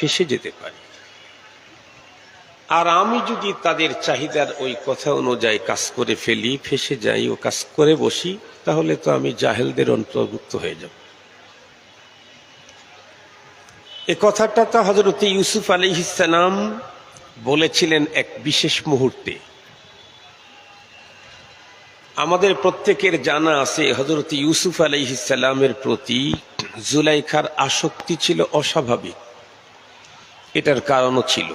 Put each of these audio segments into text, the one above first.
ফেসে যেতে পারি। আর আমি যদি তাদের চাহিদার ওই কথা অনুযায়ী কাজ করে ফেলি, ফেসে যাই ও কাজ করে বসি, তাহলে তো আমি জাহেলদের অন্তর্ভুক্ত হয়ে যাব। এ কথাটা তো হজরত ইউসুফ আলী ইসালাম বলেছিলেন এক বিশেষ মুহূর্তে। আমাদের প্রত্যেকের জানা আছে হজরত ইউসুফ আলাইহিসাল্লামের প্রতি জুলাইখার আসক্তি ছিল অস্বাভাবিক। এটার কারণও ছিল।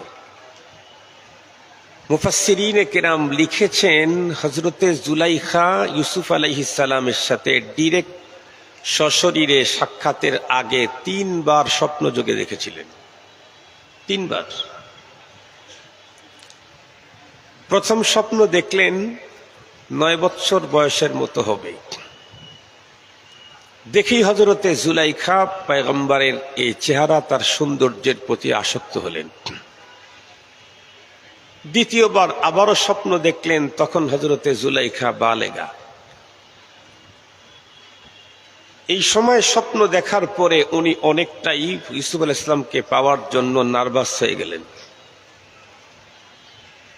মুফাসিরিনে কেরাম লিখেছেন হজরতে জুলাইখা ইউসুফ আলাইহিসাল্লামের সাথে ডিরেক্ট সশরীরে সাক্ষাতের আগে তিনবার স্বপ্ন যোগে দেখেছিলেন। তিনবার। প্রথম স্বপ্ন দেখলেন, নয় বৎসর বয়সের মতো হবে। দেখি হজরতে জুলাইখা পায়গম্বারের এই চেহারা তার সৌন্দর্যের প্রতি আসক্ত হলেন। দ্বিতীয়বার আবারও স্বপ্ন দেখলেন, তখন হজরতে জুলাইখা বালেগা। এই সময় স্বপ্ন দেখার পরে উনি অনেকটাই ইউসুফ আল ইসলামকে পাওয়ার জন্য নার্ভাস হয়ে গেলেন।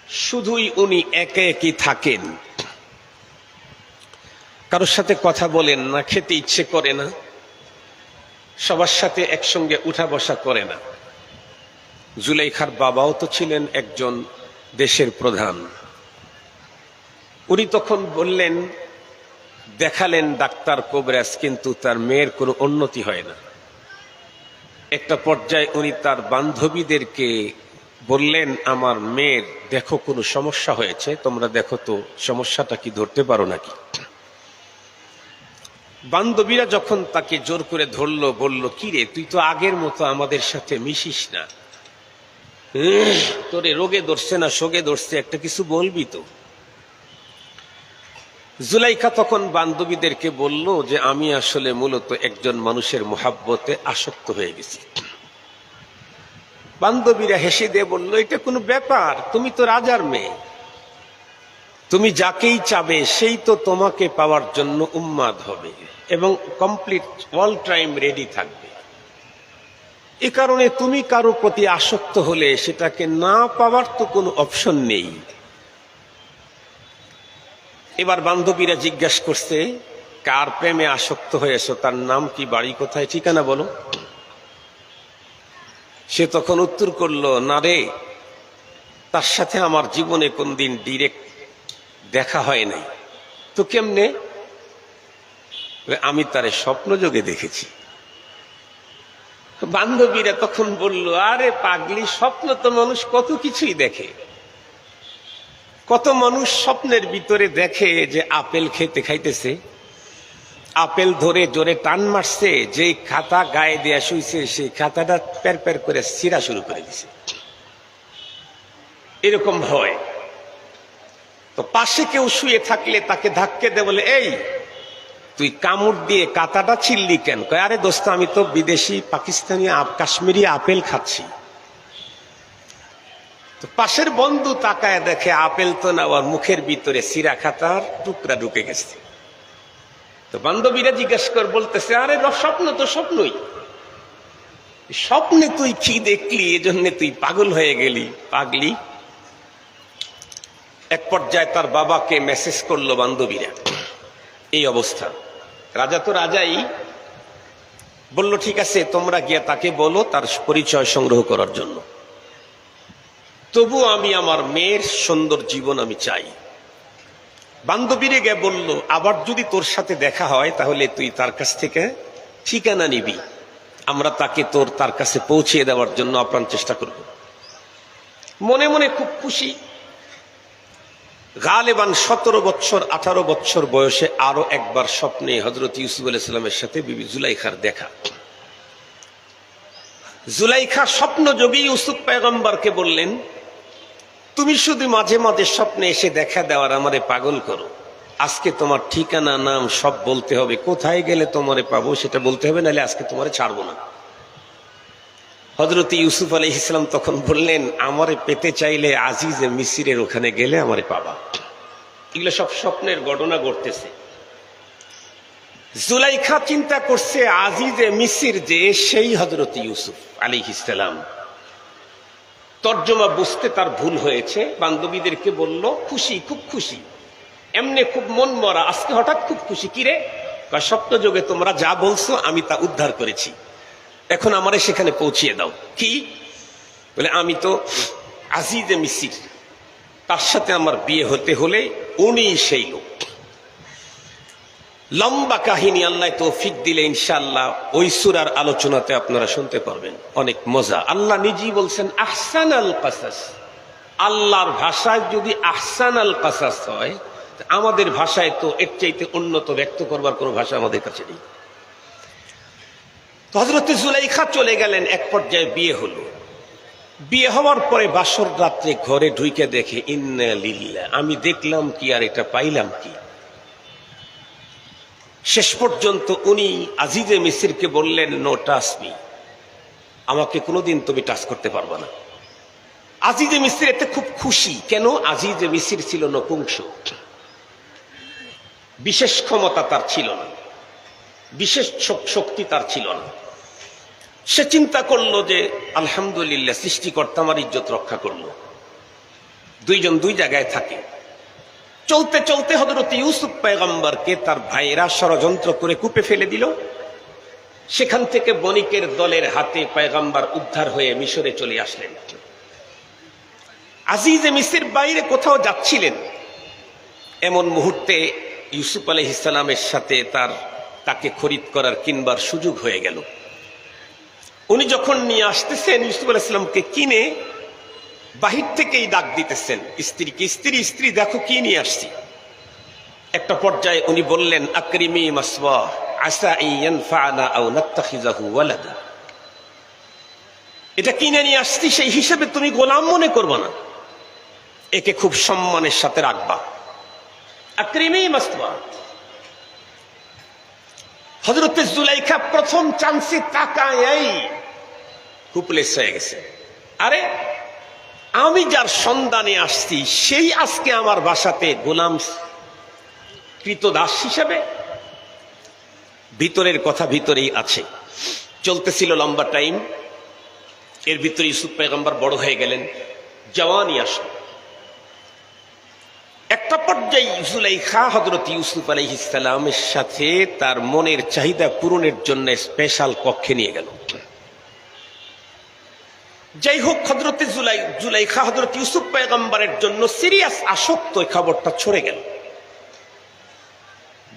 শুধুই উনি একে একই থাকেন। কারোর সাথে কথা বলেন না, খেতে ইচ্ছে করে না, সবার সাথে একসঙ্গে উঠা বসা করে না। জুলাইখার বাবাও তো ছিলেন একজন দেশের প্রধান। উনি তখন বললেন, দেখালেন ডাক্তার কোবরাজ কিন্তু তার মেয়ের কোনো উন্নতি হয় না। একটা পর্যায়ে উনি তার বান্ধবীদেরকে বললেন, আমার মেয়ের, দেখো কোনো সমস্যা হয়েছে, তোমরা দেখো তো সমস্যাটা কি, ধরতে পারো নাকি? বান্ধবীরা যখন তাকে জোর করে ধরলো, বলল কি রে তুই তো আগের মতো আমাদের সাথে মিশিস না। তোরে রোগে ধরছে না শোকে ধরছে, একটা কিছু বলবি তো? জুলাইখা তখন বান্ধবীদেরকে বলল যে, আমি আসলে মূলত একজন মানুষের মোহাব্বতে আসক্ত হয়ে গেছি। বান্ধবীরা হেসে দিয়ে বলল, এটা কোনো ব্যাপার, তুমি তো রাজার মেয়ে। তুমি যাকেই চাবে, সেই তো তোমাকে পাওয়ার জন্য উন্মাদ হবে এবং কমপ্লিট অল টাইম রেডি থাকবে। এ কারণে তুমি কারও প্রতি আসক্ত হলে সেটাকে না পাওয়ার তো কোনো অপশন নেই। এবার বান্ধবীরা জিজ্ঞাসা করছে, কার প্রেমে আসক্ত হয়েছো? তার নাম কি, বাড়ি কোথায়? ঠিকানা বলো। সে তখন উত্তর করল, না রে, তার সাথে আমার জীবনে কোনদিন ডিরেক্ট দেখা হয় নাই। তো কেমনে? আমি তারে স্বপ্ন যোগে দেখেছি। বান্ধবীরা তখন বলল, আরে পাগলি, স্বপ্ন তো মানুষ কত কিছুই দেখে। কত মানুষ স্বপ্নের ভিতরে দেখে যে আপেল খেতে খাইতেছে। আপেল ধরে জোরে টান মারছে যে খাতা গায়ে দেয়া শুইছে, সেই খাতাটা প্যার প্যার করে সিরা শুরু করে দিছে। এরকম হয়। তো পাশে কেউ শুয়ে থাকলে তাকে ধাক্কে দে বলে, এই, তুই কামড় দিয়ে কাতাটা ছিললি কেন? কয়, আরে দোস্ত, আমি তো বিদেশি, পাকিস্তানি কাশ্মীরি আপেল খাচ্ছি। তো পাশের বন্ধু তাকায় দেখে আপেল তো না, ওর মুখের ভিতরে সিরা খাতার টুকরা ঢুকে গেছে। তো বান্ধবীরা জিজ্ঞেস কর, বলতেছে, আরে স্বপ্ন তো স্বপ্নই। স্বপ্নে তুই কি দেখলি? এজন্য তুই পাগল হয়ে গেলি, পাগলি। এক পর্যায়ে তার বাবাকে মেসেজ করল বান্ধবীরা। এই অবস্থা। রাজা তো রাজাই। বলল, ঠিক আছে, তোমরা গিয়া তাকে বলো তার পরিচয় সংগ্রহ করার জন্য। তবু আমি আমার মেয়ের সুন্দর জীবন আমি চাই। বান্ধবীরে গে বলল, আবার যদি তোর সাথে দেখা হয়, তাহলে তুই তার কাছ থেকে ঠিকানা নিবি। আমরা তাকে তোর তার কাছে পৌঁছিয়ে দেওয়ার জন্য আপ্রাণ চেষ্টা করব। মনে মনে খুব খুশি। গালেবান সতেরো বছর, আঠারো বছর বয়সে আরও একবার স্বপ্নে হজরত ইউসুফ আলাইসাল্লামের সাথে বিবি জুলাইখার দেখা। জুলাইখা স্বপ্ন যোগী ইউসুফ পেগম্বরকে বললেন, তুমি শুধু মাঝে মাঝে স্বপ্নে এসে দেখা দেওয়ার আমারে পাগল করো। আজকে তোমার ঠিকানা, নাম সব বলতে হবে। কোথায় গেলে তোমারে পাবো সেটা বলতে হবে, নাহলে আজকে তোমারে ছাড়বো না। হজরত ইউসুফ আলী ইসলাম তখন বললেন, আমারে পেতে চাইলে আজিজে মিসিরের ওখানে গেলে আমারে পাবা। এগুলো সব স্বপ্নের ঘটনা ঘটতেছে। জুলাইখা চিন্তা করছে আজিজে মিসির যে সেই হজরত ইউসুফ আলী ইসলাম তর্জমা বুঝতে তার ভুল হয়েছে, বান্ধবীদেরকে বলল, খুশি, খুব খুশি। এমনি খুব মন মরা, আজকে হঠাৎ খুব খুশি। কিরে কয় স্বপ্ন যোগে তোমরা যা বলছো আমি তা উদ্ধার করেছি। এখন আমারে সেখানে পৌঁছিয়ে দাও। কি? বলে, আমি তো আজিজে মিসির, তার সাথে আমার বিয়ে হতে হলে উনি সেই লোক। লম্বা কাহিনী আল্লাহ তৌফিক দিলে ইনশাআল্লাহ ওই সুরার আলোচনাতে আপনারা শুনতে পারবেন। অনেক মজা। আল্লাহ নিজেই বলছেন আহসান আল কাসাস। আল্লাহর ভাষায় যদি আহসান আল কাসাস হয় আমাদের ভাষায় তো এর চাইতে উন্নত ব্যক্ত করবার কোনো ভাষা আমাদের কাছে নেই। হজরত জুলাইখা চলে গেলেন, এক পর্যায়ে বিয়ে হলো। বিয়ে হওয়ার পরে বাসর রাত্রে ঘরে ঢুইকে দেখে আমি দেখলাম কি আর এটা পাইলাম কি? শেষ পর্যন্ত উনি আজিজে মিসিরকে বললেন, নো টাচ মি আমাকে কোনোদিন তুমি টাচ করতে পারবে না। আজিজে মিসির এতে খুব খুশি, কেন? আজিজে মিসির ছিল নপুংস বিশেষ ক্ষমতা তার ছিল না। বিশেষ শক্তি তার ছিল না। সে চিন্তা করল যে, আলহামদুলিল্লাহ, সৃষ্টিকর্তা আমার ইজ্জত রক্ষা করল। দুইজন দুই জায়গায় থাকে। চলতে চলতে হজরত ইউসুফ পেগম্বরকে তার ভাইয়েরা ষড়যন্ত্র করে কূপে ফেলে দিল। সেখান থেকে বণিকের দলের হাতে পেগম্বর উদ্ধার হয়ে মিশরে চলে আসলেন। আজিজে মিসির বাইরে কোথাও যাচ্ছিলেন। এমন মুহূর্তে ইউসুফ আলহ ইসলামের সাথে তার তাকে খরিদ করার কিনবার সুযোগ হয়ে গেল। উনি যখন নিয়ে আসতেছেন, ইউসুফ আলাইসাল্লামকে কিনে বাহির থেকেই ডাক দিতেছেন স্ত্রীকে স্ত্রী স্ত্রী, দেখো কি নিয়ে আসছি? একটা পর্যায়ে উনি বললেন, আকরিমি মাসওয়া, আসা এটা কিনে নিয়ে আসছি, সেই হিসেবে তুমি গোলাম মনে করবে না। একে খুব সম্মানের সাথে রাখবা। আকরিমি মাসওয়া হজরত জুলাইখা প্রথম চান্সে তাকায় হুপলেস হয়ে গেছে। আরে, আমি যার সন্ধানে আসছি, সেই আজকে আমার বাসাতে গোলাম কৃতদাস হিসেবে ভিতরের কথা ভিতরেই আছে। চলতেছিল লম্বা টাইম এর ভিতরে ইউসুফ পেগম্বর বড় হয়ে গেলেন, জওয়ানি আসলো। একটা পর্যায়ে জুলাইখা হজরত ইউসুফ আলাইহিসালামের সাথে তার মনের চাহিদা পূরণের জন্য স্পেশাল কক্ষে নিয়ে গেল। যাই হোক হজরত জুলাই, জুলাইখা হজরত ইউসুফ পেগম্বরের জন্য সিরিয়াস আসক্ত এই খবরটা ছড়ে গেল।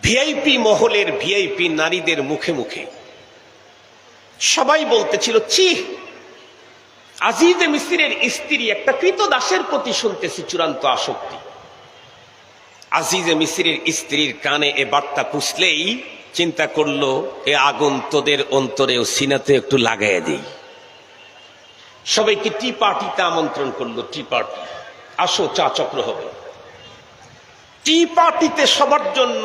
ভিআইপি মহলের ভিআইপি নারীদের মুখে মুখে। সবাই বলতেছিল চি আজিজে মিসিরের স্ত্রী একটা কৃত দাসের প্রতি শুনতেছি চূড়ান্ত আসক্তি। আজিজে মিসিরের স্ত্রীর কানে এ বার্তা পুষলেই চিন্তা করল, এ আগুন তোদের অন্তরে ও সিনাতে একটু লাগাইয়া দিই। সবাইকে টি পার্টিতে আমন্ত্রণ করল, টি পার্টি। আসো, চা চক্র হবে। টি পার্টিতে সবার জন্য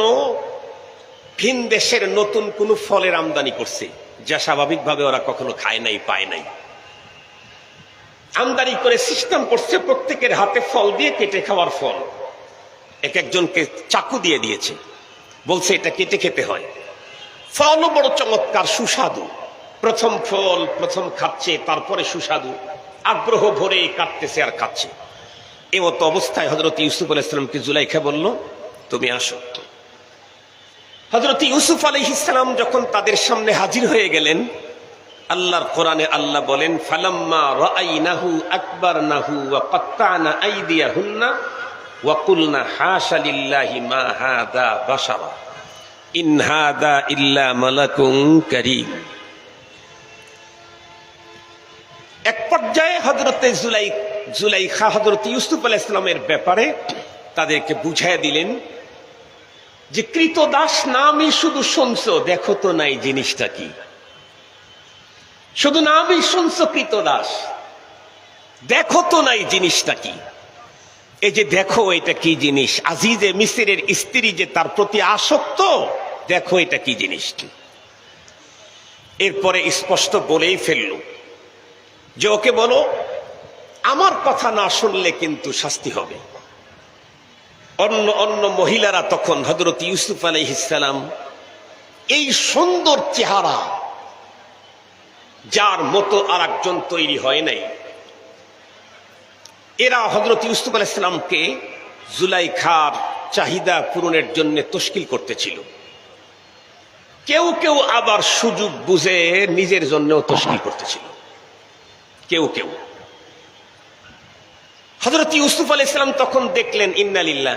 ভিন দেশের নতুন কোন ফলের আমদানি করছে, যা স্বাভাবিকভাবে ওরা কখনো খায় নাই, পায় নাই। আমদানি করে সিস্টেম করছে, প্রত্যেকের হাতে ফল দিয়ে কেটে খাওয়ার ফল। এক একজনকে চাকু দিয়ে দিয়েছে। বলছে, এটা কেটে খেতে হয়। ফলও বড় চমৎকার সুস্বাদু। প্রথম ফল, প্রথম খাচ্ছে, তারপরে সুস্বাদু। আগ্রহ ভরে কাটতেছে আর খাচ্ছে। এ মতো অবস্থায় হজরত ইউসুফ আলাইসালামকে জুলাইখা বলল, তুমি আসো। হজরত ইউসুফ আলহিসাম যখন তাদের সামনে হাজির হয়ে গেলেন, আল্লাহর কোরআনে আল্লাহ বলেন, ফালাম্মা রাআইনাহু আকবারনাহু ওয়া কাত্তানা আইদিয়াহুন্না ওয়া ইল্লা এক পর্যায়ে জুলাই ব্যাপারে তাদেরকে বুঝাই দিলেন যে কৃতদাস নামই শুধু শুনছো, দেখো তো নাই জিনিসটা কি। শুধু নামই শুনছো কৃতদাস দেখো তো নাই জিনিসটা কি। এই যে দেখো এটা কি জিনিস। আজিজে মিসিরের স্ত্রী যে তার প্রতি আসক্ত, দেখো এটা কি জিনিস এরপরে স্পষ্ট বলেই ফেলল যে ওকে বলো, আমার কথা না শুনলে কিন্তু শাস্তি হবে। অন্য অন্য মহিলারা তখন হজরত ইউসুফ আলহিসাম এই সুন্দর চেহারা, যার মতো আর একজন তৈরি হয় নাই। এরা হজরত ইউসুফ আলাইসালামকে জুলাইখার চাহিদা পূরণের জন্য তশকিল করতেছিল। কেউ কেউ আবার সুযোগ বুঝে নিজের জন্যও তশকিল করতেছিল। কেউ কেউ। হজরত ইউসুফ আলী ইসলাম তখন দেখলেন, ইন্নালিল্লাহ,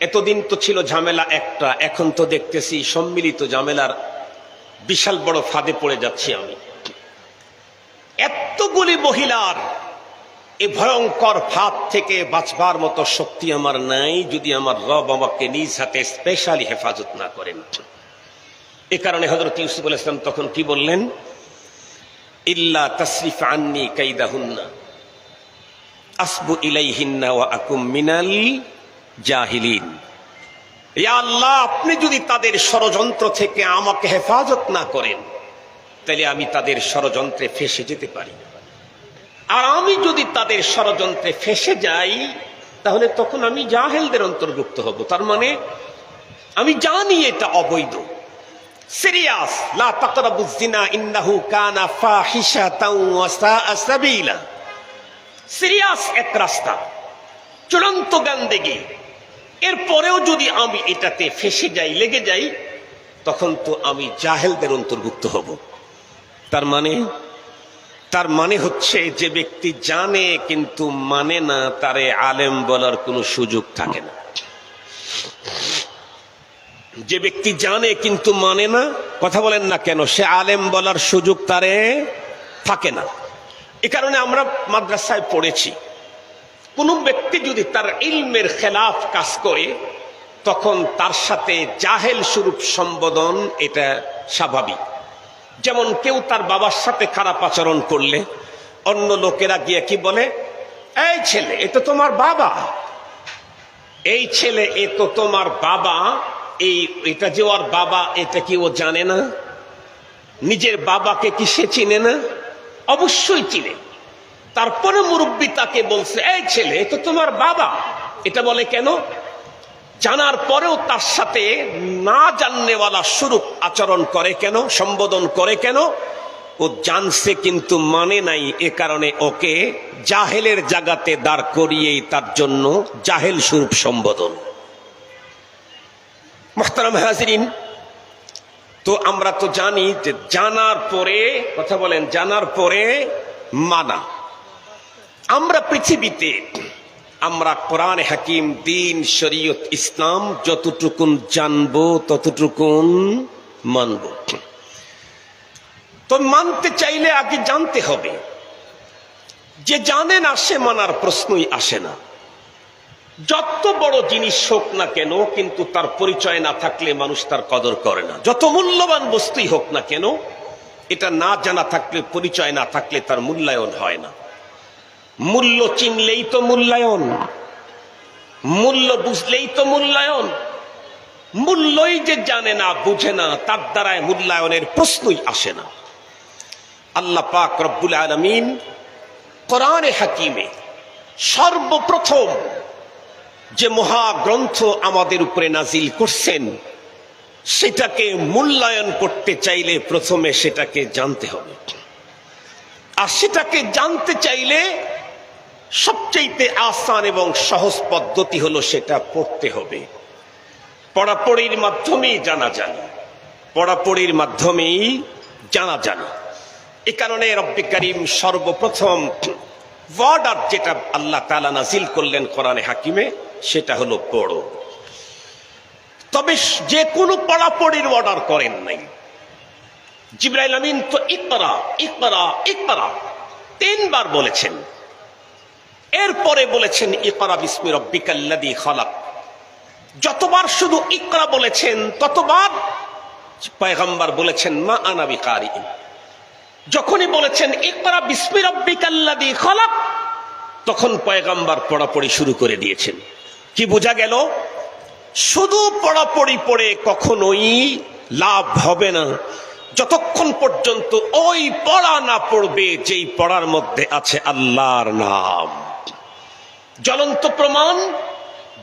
এতদিন তো ছিল ঝামেলা একটা, এখন তো দেখতেছি সম্মিলিত ঝামেলার বিশাল বড় ফাঁদে পড়ে যাচ্ছি আমি। এতগুলি মহিলার এই ভয়ঙ্কর ফাঁদ থেকে বাঁচবার মতো শক্তি আমার নাই, যদি আমার রব আমাকে নিজ হাতে স্পেশালি হেফাজত না করেন। এ কারণে হজরত ইউসুফ ইসলাম তখন কি বললেন? ইল্লা তসরিফ আন্নি কাইদাহুন্না, আসবু ইলাইহিন্না ওয়া আকুম মিনাল জাহিলিন। ইয়া আল্লাহ, আপনি যদি তাদের ষড়যন্ত্র থেকে আমাকে হেফাজত না করেন, তাহলে আমি তাদের ষড়যন্ত্রে ফেসে যেতে পারি আর আমি যদি তাদের ষড়যন্ত্রে ফেসে যাই, তাহলে তখন আমি জাহেলদের অন্তর্ভুক্ত হব। তার মানে আমি জানি এটা অবৈধ। সিরিয়াস, লা তাকরাবু জিনা ইন্নাহু কানা ফাহিশাতাও ওয়া সাআ সাবিলা। সিরিয়াস এক রাস্তা, চূড়ান্ত গান্দেগি। এরপরেও যদি আমি এটাতে ফেসে যাই, লেগে যাই, তখন তো আমি জাহেলদের অন্তর্ভুক্ত হব। তার মানে তার মানে হচ্ছে যে ব্যক্তি জানে কিন্তু মানে না, তারে আলেম বলার কোনো সুযোগ থাকে না। যে ব্যক্তি জানে কিন্তু মানে না, কথা বলেন না কেন, সে আলেম বলার সুযোগ তারে থাকে না। এ কারণে আমরা মাদ্রাসায় পড়েছি। কোন ব্যক্তি যদি তার ইলমের খেলাফ কাজ করে, তখন তার সাথে জাহেল স্বরূপ সম্বোধন এটা স্বাভাবিক। যেমন কেউ তার বাবার সাথে খারাপ আচরণ করলে, অন্য লোকেরা গিয়ে কি বলে, এই ছেলে, এ তো তোমার বাবা। এই ছেলে, এ তো তোমার বাবা। এই, এটা যে ওর বাবা, এটা কি ও জানে না? নিজের বাবাকে কি সে চিনে না? অবশ্যই চিনে। তারপরে মুরব্বী তাকে বলছে, এই ছেলে, এ তো তোমার বাবা। এটা বলে কেন? জানার পরেও তার সাথে না জাননেওয়ালা স্বরূপ আচরণ করে কেন, সম্বোধন করে কেন? ও জানছে কিন্তু মানে নাই, এ কারণে ওকে জাহেলের জাগাতে দাঁড় করিয়েই তার জন্য জাহেল স্বরূপ সম্বোধন। মোহতারাম হাজরিন, তো আমরা তো জানি যে জানার পরে, কথা বলেন, জানার পরে মানা। আমরা পৃথিবীতে আমরা কোরআন হাকিম, দিন, শরীয়ত, ইসলাম যতটুকুন জানব, ততটুকুন মানব। তো মানতে চাইলে আগে জানতে হবে, যে জানে না সে মানার প্রশ্নই আসে না। যত বড় জিনিস হোক না কেন, কিন্তু তার পরিচয় না থাকলে মানুষ তার কদর করে না। যত মূল্যবান বস্তুই হোক না কেন, এটা না জানা থাকলে, পরিচয় না থাকলে তার মূল্যায়ন হয় না। মূল্য চিনলেই তো মূল্যায়ন। মূল্য বুঝলেই তো মূল্যায়ন। মূল্যই যে জানে না, বুঝে না, তার দ্বারায় মূল্যায়নের প্রশ্নই আসে না। আল্লাহ পাক রব্বুল আলমিন কোরআনে হাকিমে সর্বপ্রথম যে মহাগ্রন্থ আমাদের উপরে নাজিল করছেন, সেটাকে মূল্যায়ন করতে চাইলে প্রথমে সেটাকে জানতে হবে। আর সেটাকে জানতে চাইলে সবচাইতে আসান এবং সহজ পদ্ধতি হলো সেটা পড়তে হবে। পড়াপড়ির মাধ্যমেই জানা জানি। পড়াপড়ির মাধ্যমেই জানা জানি। এ কারণে রব্বি করিম সর্বপ্রথম ওয়ার্ডার যেটা আল্লাহ তালা নাজিল করলেন কোরআনে হাকিমে, সেটা হলো পড়ো। তবে যে কোনো পড়াপড়ির অর্ডার করেন নাই। জিব্রাইল আমিন তো ইকরা ইকরা ইকরা, তিনবার বলেছেন। এরপরে বলেছেন, ইকরা বিসমি রব্বিকাল্লাদি খালাক। যতবার শুধু ইকরা বলেছেন, ততবার পয়গম্বর বলেছেন, মা আনাবি কারি যখনই বলেছেন, ইকরা বিসমি রব্বিকাল্লাদি খালাক, তখন পয়গম্বর পড়াপড়ি শুরু করে দিয়েছেন। কি বোঝা গেল? শুধু পড়াপড়ি পড়ে কখনোই লাভ হবে না। যতক্ষণ পর্যন্ত ওই পড়া না পড়বে, যেই পড়ার মধ্যে আছে আল্লাহর নাম। জ্বলন্ত প্রমাণ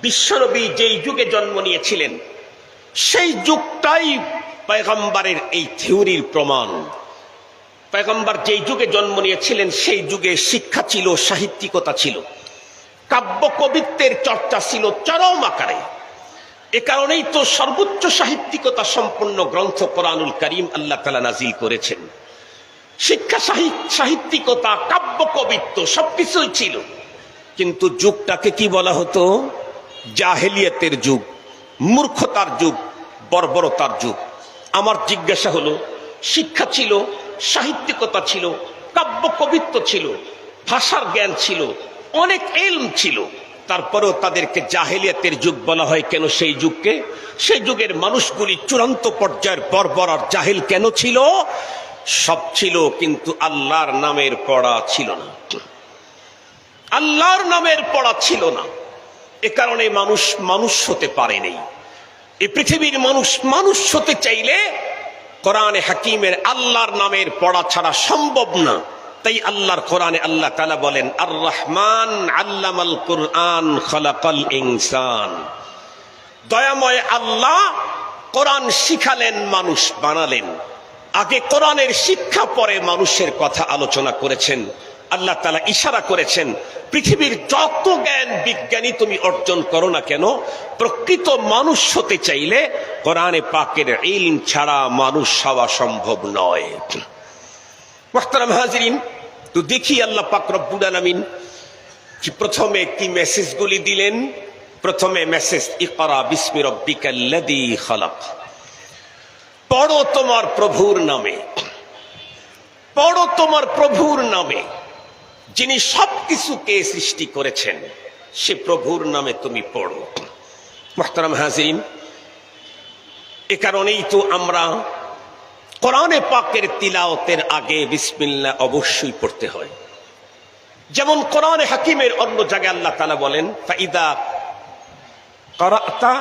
বিশ্বনবী যেই যুগে জন্ম নিয়েছিলেন, সেই যুগটাই পয়গম্বরের এই থিওরির প্রমাণ। পয়গম্বর যেই যুগে জন্ম নিয়েছিলেন, সেই যুগে শিক্ষা ছিল, সাহিত্যিকতা ছিল। কাব্য কবিত্বের চর্চা ছিল চরম আকারে। এ কারণেই তো সর্বোচ্চ সাহিত্যিকতা সম্পন্ন গ্রন্থ কোরআনুল করিম আল্লাহ তালা নাজিল করেছেন। শিক্ষা সাহিত্য সাহিত্যিকতা, কাব্য, কবিত্ব সবকিছুই ছিল। কিন্তু যুগটাকে কি বলা হতো? জাহেলিয়াতের যুগ, মূর্খতার যুগ, বর্বরতার যুগ। আমার জিজ্ঞাসা হলো, শিক্ষা ছিল, সাহিত্যিকতা ছিল, কাব্য কবিত্ব ছিল, ভাষার জ্ঞান ছিল, অনেক এলম ছিল। তারপরেও তাদেরকে জাহেলিয়াতের যুগ বলা হয় কেন সেই যুগকে? সেই যুগের মানুষগুলি চূড়ান্ত পর্যায়ের বর্বর আর জাহেল কেন ছিল? সব ছিল, কিন্তু আল্লাহর নামের কড়া ছিল না। আল্লাহর নামের পড়া ছিল না। এ কারণে মানুষ মানুষ হতে পারেনি এই পৃথিবীর মানুষ মানুষ হতে চাইলে কোরআনে হাকিমের আল্লাহর নামের পড়া ছাড়া সম্ভব না। তাই আল্লাহর কোরআনে আল্লাহ তালা বলেন আর রহমান আল্লামাল কোরআন খলাকাল ইনসান। দয়াময় আল্লাহ কোরআন শিখালেন, মানুষ বানালেন। আগে কোরআনের শিক্ষা পরে মানুষের কথা আলোচনা করেছেন। আল্লাহ তালা ইশারা করেছেন, পৃথিবীর যত জ্ঞান বিজ্ঞানী তুমি অর্জন করো না কেন, প্রকৃত মানুষ হতে চাইলে কোরআনে পাকের ইলম ছাড়া মানুষ হওয়া সম্ভব নয়। তো দেখি আল্লাহ পাক রব্বুল আলামিন কি প্রথমে কি মেসেজগুলি দিলেন? প্রথমে মেসেজ, ইকরা বিসমি রব্বিকাল্লাযী খালাক। পড়ো তোমার প্রভুর নামে। পড়ো তোমার প্রভুর নামে। যিনি সবকিছুকে সৃষ্টি করেছেন, সে প্রভুর নামে তুমি পড়ো। মোহতারাম হাজিন এ কারণেই তো আমরা কোরআনে পাকের তিলাওতের আগে বিসমিল্লা অবশ্যই পড়তে হয়। যেমন কোরআনে হাকিমের অন্য জায়গায় আল্লাহ তালা বলেন, ফাইদা করাতা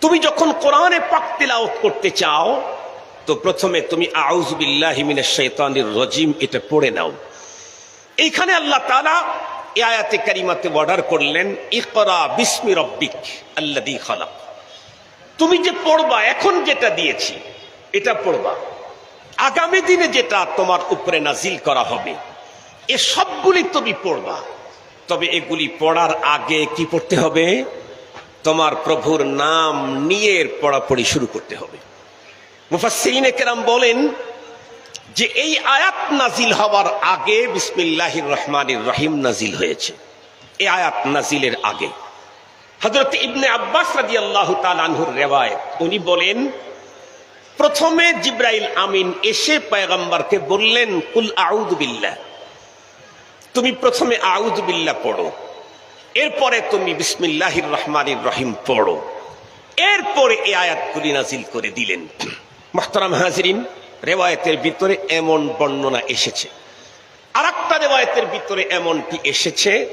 তুমি যখন কোরআনে পাক তিলাওয়াত করতে চাও তো প্রথমে তুমি আউজ বিল্লাহি মিনাশ শাইতানির এটা পড়ে নাও। এইখানে আল্লাহ তালা আয়াতে কারিমাতে অর্ডার করলেন, ইকরা বিসমি রব্বিক আল্লাযী খালাক। তুমি যে পড়বা, এখন যেটা দিয়েছি, এটা পড়বা। আগামী দিনে যেটা তোমার উপরে নাজিল করা হবে, এ সবগুলি তুমি পড়বা। তবে এগুলি পড়ার আগে কি পড়তে হবে? তোমার প্রভুর নাম নিয়ে পড়াপড়ি শুরু করতে হবে। মুফাসসিরিনে কেরাম বলেন যে এই আয়াত নাজিল হওয়ার আগে বিসমিল্লাহির রহমানির রহিম নাজিল হয়েছে। এই আয়াত নাজিলের আগে। হজরত ইবনে আব্বাস রাজি আল্লাহ তালানহুর রেওয়ায়ত, উনি বলেন, প্রথমে জিব্রাইল আমিন এসে পয়গম্বরকে বললেন, কুল আউদ বিল্লাহ। তুমি প্রথমে আউদ বিল্লাহ পড়ো। এরপরে তুমি বিসমিল্লাহির রহমানির রহিম পড়ো। এরপরে এই আয়াতগুলি নাজিল করে দিলেন। মোহতারাম হাজরিন, রেওয়ায়তের ভিতরে এমন বর্ণনা এসেছে। আর একটা রেওয়ায়তের ভিতরে এমনটি এসেছে,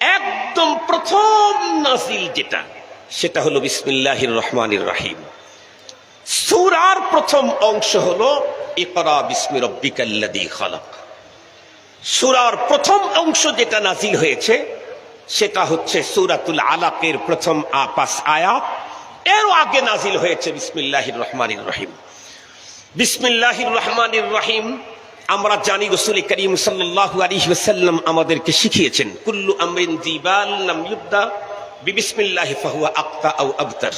একদম প্রথম নাজিল যেটা, সেটা হলো বিসমিল্লাহির রহমানির রাহিম। সুরার প্রথম অংশ হলো, ইকরা বিসমি রব্বিকাল্লাযী খালাক। সুরার প্রথম অংশ যেটা নাজিল হয়েছে, সেটা হচ্ছে সুরাতুল আলাকের প্রথম আপাস আয়াত। এরও আগে নাজিল হয়েছে বিসমিল্লাহির রহমানির রহিম। বিসমিল্লাহির রহমানির রহিম, আমরা জানি রসুল করিম আলাইহি আমাদেরকে শিখিয়েছেন, কুল্লু আও আবতার।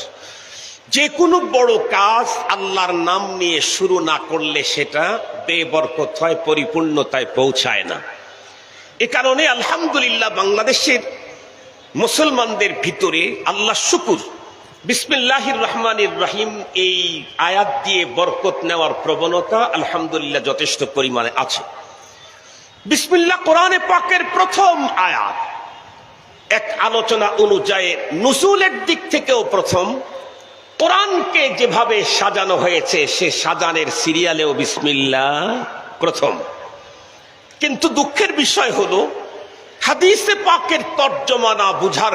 যে কোনো বড় কাজ আল্লাহর নাম নিয়ে শুরু না করলে সেটা বেবরকত হয়, পরিপূর্ণতায় পৌঁছায় না। এ কারণে আলহামদুলিল্লাহ বাংলাদেশের মুসলমানদের ভিতরে আল্লাহ শুকুর। বিসমিল্লাহির রহমানির রহিম, এই আয়াত দিয়ে বরকত নেওয়ার প্রবণতা আলহামদুলিল্লাহ যথেষ্ট পরিমাণে আছে। বিসমিল্লাহ কোরআনে পাকের প্রথম আয়াত, এক আলোচনা অনুযায়ী নুসুলের দিক থেকেও প্রথম, কোরআনকে যেভাবে সাজানো হয়েছে, সে সাজানের সিরিয়ালেও বিসমিল্লা প্রথম। কিন্তু দুঃখের বিষয় হলো, হাদিসে পাকের তর্জমা না বুঝার